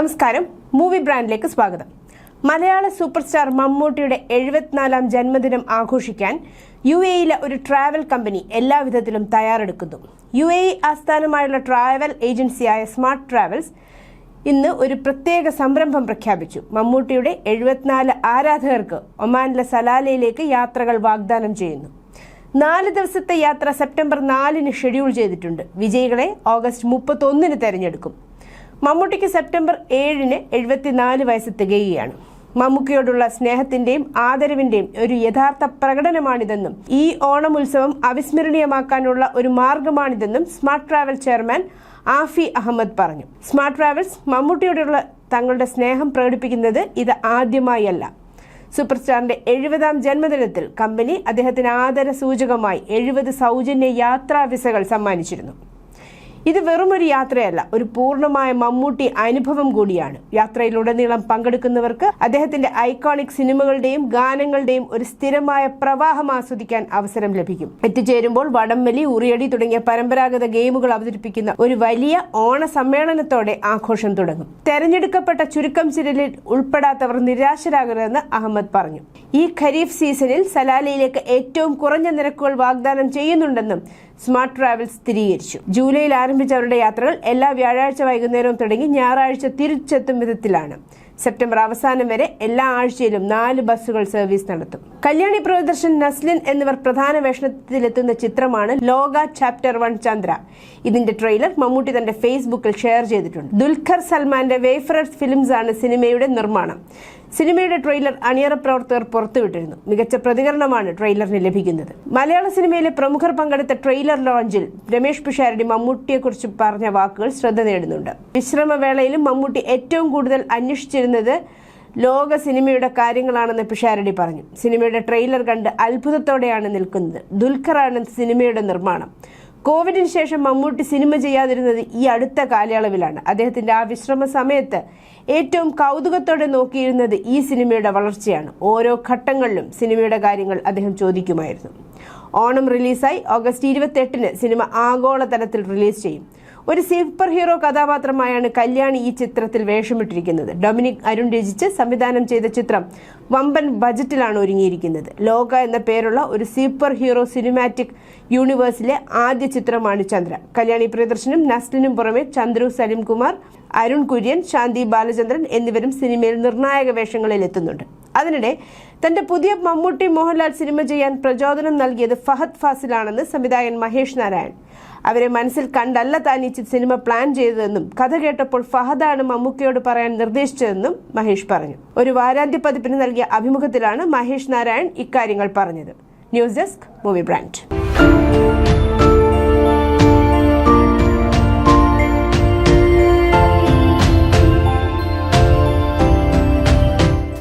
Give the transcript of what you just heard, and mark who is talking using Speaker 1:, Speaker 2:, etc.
Speaker 1: നമസ്കാരം. മൂവി ബ്രാൻഡിലേക്ക് സ്വാഗതം. മലയാള super star മമ്മൂട്ടിയുടെ എഴുപത്തിനാലാം ജന്മദിനം ആഘോഷിക്കാൻ യു എയിലെ ഒരു ട്രാവൽ കമ്പനി എല്ലാവിധത്തിലും തയ്യാറെടുക്കുന്നു. യു എ ആസ്ഥാനമായുള്ള ട്രാവൽ ഏജൻസിയായ സ്മാർട്ട് ട്രാവൽസ് ഇന്ന് ഒരു പ്രത്യേക സംരംഭം പ്രഖ്യാപിച്ചു. മമ്മൂട്ടിയുടെ എഴുപത്തിനാല് ആരാധകർക്ക് ഒമാനിലെ സലാലയിലേക്ക് യാത്രകൾ വാഗ്ദാനം ചെയ്യുന്നു. നാല് ദിവസത്തെ യാത്ര സെപ്റ്റംബർ നാലിന് ഷെഡ്യൂൾ ചെയ്തിട്ടുണ്ട്. വിജയികളെ ഓഗസ്റ്റ് മുപ്പത്തൊന്നിന് തെരഞ്ഞെടുക്കും. മമ്മൂട്ടിക്ക് സെപ്റ്റംബർ ഏഴിന് എഴുപത്തിനാല് വയസ്സ് തികയുകയാണ്. മമ്മൂക്കയോടുള്ള സ്നേഹത്തിന്റെയും ആദരവിന്റെയും ഒരു യഥാർത്ഥ പ്രകടനമാണിതെന്നും ഈ ഓണം ഉത്സവം അവിസ്മരണീയമാക്കാനുള്ള ഒരു മാർഗമാണിതെന്നും smart travel chairman Afi Ahmed പറഞ്ഞു. സ്മാർട്ട് ട്രാവൽസ് മമ്മൂട്ടിയോടുള്ള തങ്ങളുടെ സ്നേഹം പ്രകടിപ്പിക്കുന്നത് ഇത് ആദ്യമായല്ല. സൂപ്പർ സ്റ്റാറിന്റെ എഴുപതാം ജന്മദിനത്തിൽ കമ്പനി അദ്ദേഹത്തിന് ആദര സൂചകമായി എഴുപത് സൗജന്യ യാത്രാ വിസകൾ സമ്മാനിച്ചിരുന്നു. ഇത് വെറുമൊരു യാത്രയല്ല ഒരു പൂർണമായ മമ്മൂട്ടി അനുഭവം കൂടിയാണ്. യാത്രയിലുടനീളം പങ്കെടുക്കുന്നവർക്ക് അദ്ദേഹത്തിന്റെ ഐക്കോണിക് സിനിമകളുടെയും ഗാനങ്ങളുടെയും ഒരു സ്ഥിരമായ പ്രവാഹം ആസ്വദിക്കാൻ അവസരം ലഭിക്കും. എത്തിച്ചേരുമ്പോൾ വടംവലി ഉറിയടി തുടങ്ങിയ പരമ്പരാഗത ഗെയിമുകൾ അവതരിപ്പിക്കുന്ന ഒരു വലിയ ഓണ സമ്മേളനത്തോടെ ആഘോഷം തുടങ്ങും. തെരഞ്ഞെടുക്കപ്പെട്ട ചുരുക്കം ചിരലിൽ ഉൾപ്പെടാത്തവർ നിരാശരാകരുതെന്ന് അഹമ്മദ് പറഞ്ഞു. ഈ ഖരീഫ് സീസണിൽ സലാലയിലേക്ക് ഏറ്റവും കുറഞ്ഞ നിരക്കുകൾ വാഗ്ദാനം ചെയ്യുന്നുണ്ടെന്നും സ്മാർട്ട് ട്രാവൽസ് സ്ഥിരീകരിച്ചു. ജൂലൈയിൽ ആരംഭിച്ച അവരുടെ യാത്രകൾ എല്ലാ വ്യാഴാഴ്ച വൈകുന്നേരവും തുടങ്ങി ഞായറാഴ്ച തിരിച്ചെത്തും വിധത്തിലാണ്. സെപ്റ്റംബർ അവസാനം വരെ എല്ലാ ആഴ്ചയിലും നാല് ബസ്സുകൾ സർവീസ് നടത്തും. കല്യാണി പ്രിയദർശൻ നസ്ലിൻ എന്നിവർ പ്രധാന വേഷത്തിലെത്തുന്ന ചിത്രമാണ് ലോക ചാപ്റ്റർ വൺ ചന്ദ്ര. ഇതിന്റെ ട്രെയിലർ മമ്മൂട്ടി തന്റെ ഫേസ്ബുക്കിൽ ഷെയർ ചെയ്തിട്ടുണ്ട്. ദുൽഖർ സൽമാന്റെ വേഫറസ് ഫിലിംസ് ആണ് സിനിമയുടെ നിർമ്മാണം. സിനിമയുടെ ട്രെയിലർ അണിയറ പ്രവർത്തകർ പുറത്തുവിട്ടിരുന്നു. മികച്ച പ്രതികരണമാണ് ട്രെയിലറിന് ലഭിക്കുന്നത്. മലയാള സിനിമയിലെ പ്രമുഖർ പങ്കെടുത്ത ട്രെയിലർ ലോഞ്ചിൽ രമേഷ് പിഷാരടി മമ്മൂട്ടിയെക്കുറിച്ച് പറഞ്ഞ വാക്കുകൾ ശ്രദ്ധ നേടുന്നുണ്ട്. വിശ്രമവേളയിലും മമ്മൂട്ടി ഏറ്റവും കൂടുതൽ അന്വേഷിച്ചിരുന്നത് ലോക സിനിമയുടെ കാര്യങ്ങളാണെന്ന് പിഷാരടി പറഞ്ഞു. സിനിമയുടെ ട്രെയിലർ കണ്ട് അത്ഭുതത്തോടെയാണ് നിൽക്കുന്നത്. ദുൽഖറാണ് സിനിമയുടെ നിർമ്മാണം. കോവിഡിന് ശേഷം മമ്മൂട്ടി സിനിമ ചെയ്യാതിരുന്നത് ഈ അടുത്ത കാലയളവിലാണ്. അദ്ദേഹത്തിന്റെ ആ വിശ്രമ സമയത്ത് ഏറ്റവും കൗതുകത്തോടെ നോക്കിയിരുന്നത് ഈ സിനിമയുടെ വളർച്ചയാണ്. ഓരോ ഘട്ടങ്ങളിലും സിനിമയുടെ കാര്യങ്ങൾ അദ്ദേഹം ചോദിക്കുമായിരുന്നു. ഓണം റിലീസായി ഓഗസ്റ്റ് ഇരുപത്തെട്ടിന് സിനിമ ആഗോളതലത്തിൽ റിലീസ് ചെയ്യും. ഒരു സൂപ്പർ ഹീറോ കഥാപാത്രമായാണ് കല്യാണി ഈ ചിത്രത്തിൽ വേഷമിട്ടിരിക്കുന്നത്. ഡൊമിനിക് അരുൺ രചിച്ച് സംവിധാനം ചെയ്ത ചിത്രം വമ്പൻ ബജറ്റിലാണ് ഒരുങ്ങിയിരിക്കുന്നത്. ലോക എന്ന പേരുള്ള ഒരു സൂപ്പർ ഹീറോ സിനിമാറ്റിക് യൂണിവേഴ്സിലെ ആദ്യ ചിത്രമാണ് ചന്ദ്ര. കല്യാണി പ്രിയദർശനും നസ്ലിനും പുറമെ ചന്ദ്രു സലിംകുമാർ അരുൺ കുര്യൻ ശാന്തി ബാലചന്ദ്രൻ എന്നിവരും സിനിമയിൽ നിർണായക വേഷങ്ങളിൽ എത്തുന്നുണ്ട്. അതിനിടെ തന്റെ പുതിയ മമ്മൂട്ടി മോഹൻലാൽ സിനിമ ചെയ്യാൻ പ്രചോദനം നൽകിയത് ഫഹദ് ഫാസിലാണെന്ന് സംവിധായകൻ മഹേഷ് നാരായൺ. അവരെ മനസ്സിൽ കണ്ടല്ല താൻ ഈ സിനിമ പ്ലാൻ ചെയ്തതെന്നും കഥ കേട്ടപ്പോൾ ഫഹദാണ് മമ്മൂക്കയോട് പറയാൻ നിർദ്ദേശിച്ചതെന്നും മഹേഷ് പറഞ്ഞു. ഒരു വാരാന്ത്യ പതിപ്പിന് നൽകിയ അഭിമുഖത്തിലാണ് മഹേഷ് നാരായൺ ഇക്കാര്യങ്ങൾ പറഞ്ഞത്. News desk movie brand.